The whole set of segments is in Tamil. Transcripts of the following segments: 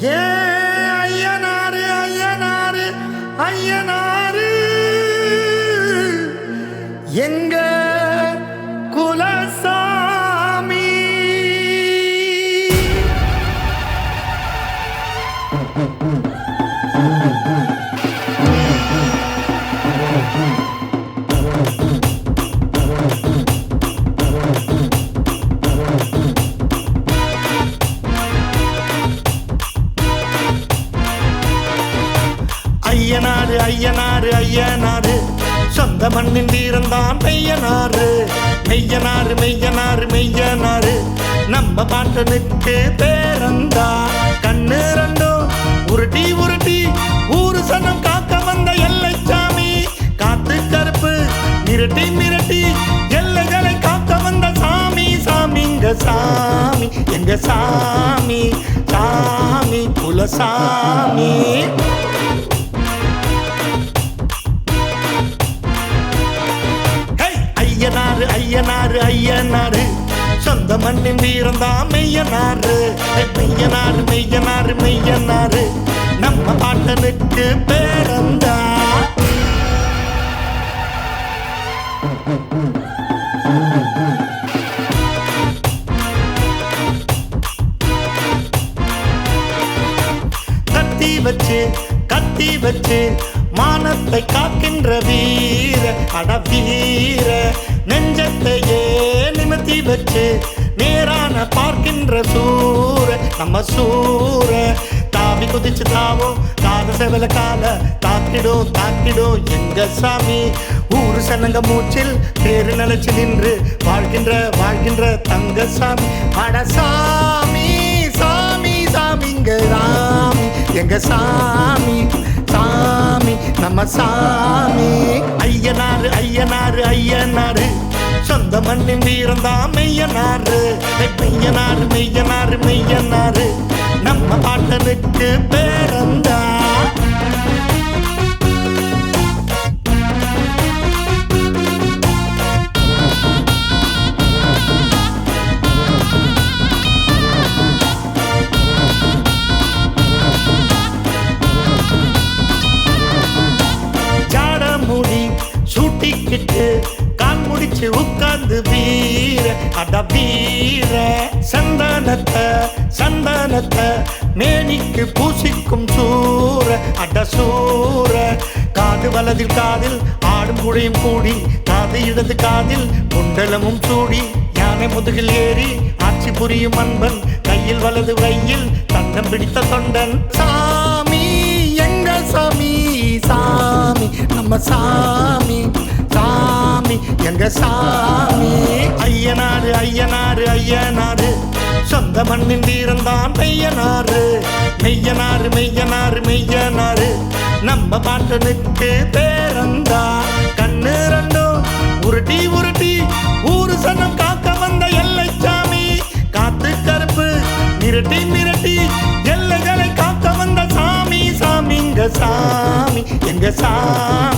ஏ ஐயனாரு ஐயனாரு ஐயனாரு எங்க ஐயனாறு ஐயனாறு ஐயனாறு. சொந்த மண்ணின் வீரந்தான் மெய்யனாறு. மெய்யனாறு மெய்யனாறு மெய்யனாறு. நம்ம பாட்டனுக்கு பேரந்தா கண்ணு ரெண்டும் உருட்டி உருட்டி ஊரு சனம் காக்க வந்த எல்லை சாமி காத்து கருப்பு மிரட்டி மிரட்டி எல்லைகளை காக்க வந்த சாமி. சாமிங்க சாமி எங்க சாமி? சாமி குலசாமி. ஐயனாறு ஐயனாறு சொந்த மண்ணின் வீரந்தான் மெய்யனாறு மெய்யனாறு மெய்யனாறு மெய்யனாரு மெய்யனாரு. நம்ம பாட்டனுக்கு பேரந்தா கத்தி வச்சு கத்தி வச்சு மானத்தை காக்கின்ற வீர அடவீர நெஞ்சத்தையே நிமித்தி வச்சு நேரான பார்க்கின்ற சூர நம்ம சூர. தாவி குதிச்சு தாவோ காத செவல கால தாக்கிடும் தாக்கிடும் எங்க சாமி? ஊரு சனங்க மூச்சில் பேரு நிலைச்சு நின்று வாழ்கின்ற வாழ்கின்ற தங்க சாமி. அட சாமி சாமி சாமிங்க ராமி. எங்க சாமி சாமி நம்ம சாமி. ஐயனாரு ஐயனாரு ஐயனாரு சொந்த மண்ணின் வீரந்தான் மெய்யனாறு. மெய்யனாறு மெய்யனாறு மெய்யனாறு. நம்ம பாட்டனுக்கு பேரந்த சூட்டிக்கிட்டு கால் முடிச்சு உட்கார்ந்து வீர அட வீர. சந்தானத்தை சந்தானத்தை மேனிக்கு பூசிக்கும் சூர அட சூர. காது வலதில் காதில் ஆடும் குழையும் கூடி காது இடது காதில் குண்டலமும் சூடி யானை முதுகில் ஏறி ஆட்சி புரியும் அன்பன் கையில் வலது கையில் தந்தம் பிடித்த தொண்டன். சாமி எங்க சாமி சாமி நம்ம சாமி. சாமி எங்க சாமி? ஐயனாரு ஐயனாரு ஐயனாரு. சொந்த மண்ணின் வீரந்தான் மெய்யனாரு. மெய்யனாரு மெய்யனாரு மெய்யனாரு. நம்ம பாட்டனுக்கு பேரந்தா. கண்ணு ரெண்டும் உருட்டி உருட்டி ஊரு சனம் காக்க வந்த எல்லை சாமி. காத்து கருப்பு மிரட்டி மிரட்டி எல்லைகளை காக்க வந்த சாமி. சாமிங்க சாமி எங்க சாமி?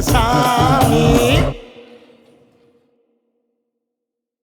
சாமி குலசாமி